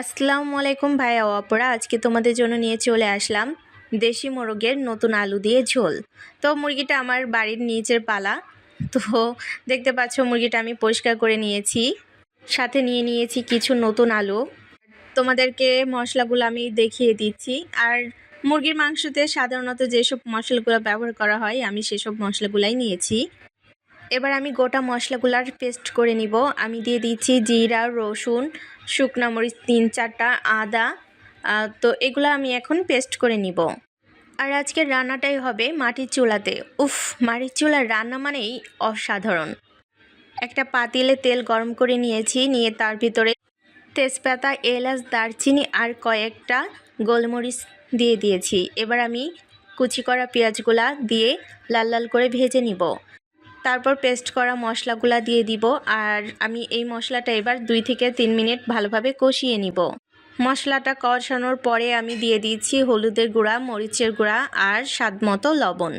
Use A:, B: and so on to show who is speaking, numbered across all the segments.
A: আসসালামু আলাইকুম ভাই ও অপরা আজকে তোমাদের জন্য নিয়ে চলে আসলাম দেশি মোরগের নতুন আলু দিয়ে ঝোল। তো মুরগিটা আমার বাড়ির নিচের পালা। তো দেখতে পাচ্ছ মুরগিটা আমি পরিষ্কার করে নিয়েছি, সাথে নিয়ে নিয়েছি কিছু নতুন আলু। তোমাদেরকে মশলাগুলো আমি দেখিয়ে দিচ্ছি। আর মুরগির মাংসতে সাধারণত যেসব মশলাগুলো ব্যবহার করা হয়, আমি সেসব মশলাগুলাই নিয়েছি। এবার আমি গোটা মশলাগুলার পেস্ট করে নিব। আমি দিয়ে দিচ্ছি জিরা, রসুন, শুকনা মরিচ তিন চারটা, আদা তো এগুলো আমি এখন পেস্ট করে নিব। আর আজকের রান্নাটাই হবে মাটির চুলাতে। উফ, মাটির চুলার রান্না মানেই অসাধারণ। একটা পাতিলে তেল গরম করে নিয়েছি, নিয়ে তার ভিতরে তেজপাতা, এলাচ, দারচিনি আর কয়েকটা গোলমরিচ দিয়ে দিয়েছি। এবার আমি কুচি করা পেঁয়াজগুলা দিয়ে লাল লাল করে ভেজে নিব। তারপর পেস্ট করা মশলাগুলা দিয়ে দিব আর আমি এই মশলাটা এবার দুই থেকে তিন মিনিট ভালোভাবে কষিয়ে নিব। মশলাটা কষানোর পরে আমি দিয়ে দিচ্ছি হলুদের গুঁড়া, মরিচের গুঁড়া আর স্বাদ মতো লবণ।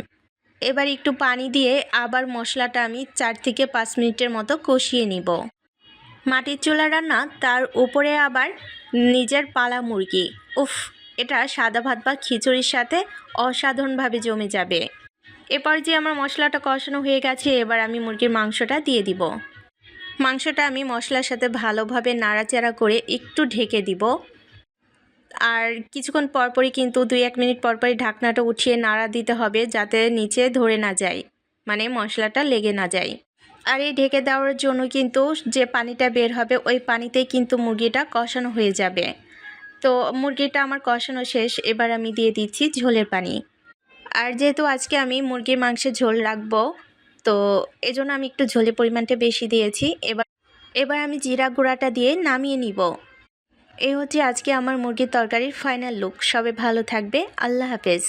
A: এবার একটু পানি দিয়ে আবার মশলাটা আমি চার থেকে পাঁচ মিনিটের মতো কষিয়ে নিব। মাটির চুলা রান্না, তার উপরে আবার নিজের পালা মুরগি। উফ, এটা সাদা ভাত বা খিচুড়ির সাথে অসাধারণভাবে জমে যাবে। এরপর যে আমার মশলাটা কষানো হয়ে গেছে, এবার আমি মুরগির মাংসটা দিয়ে দিব। মাংসটা আমি মশলার সাথে ভালোভাবে নাড়াচাড়া করে একটু ঢেকে দিব। আর কিছুক্ষণ পরপরই কিন্তু দুই এক মিনিট পরপরই ঢাকনাটা উঠিয়ে নাড়া দিতে হবে যাতে নিচে ধরে না যায় মানে মশলাটা লেগে না যায়। আর এই ঢেকে দেওয়ার জন্য কিন্তু যে পানিটা বের হবে, ওই পানিতেই কিন্তু মুরগিটা কষানো হয়ে যাবে। তো মুরগিটা আমার কষানো শেষ, এবার আমি দিয়ে দিচ্ছি ঝোলের পানি। আর যেহেতু আজকে আমি মুরগির মাংসের ঝোল রাখব, তো এজন্য আমি একটু ঝোলের পরিমাণটা বেশি দিয়েছি। এবার এবার আমি জিরা গুঁড়াটা দিয়ে নামিয়ে নিব। এই হচ্ছে আজকে আমার মুরগির তরকারির ফাইনাল লুক সবে ভালো থাকবে। আল্লাহ হাফেজ।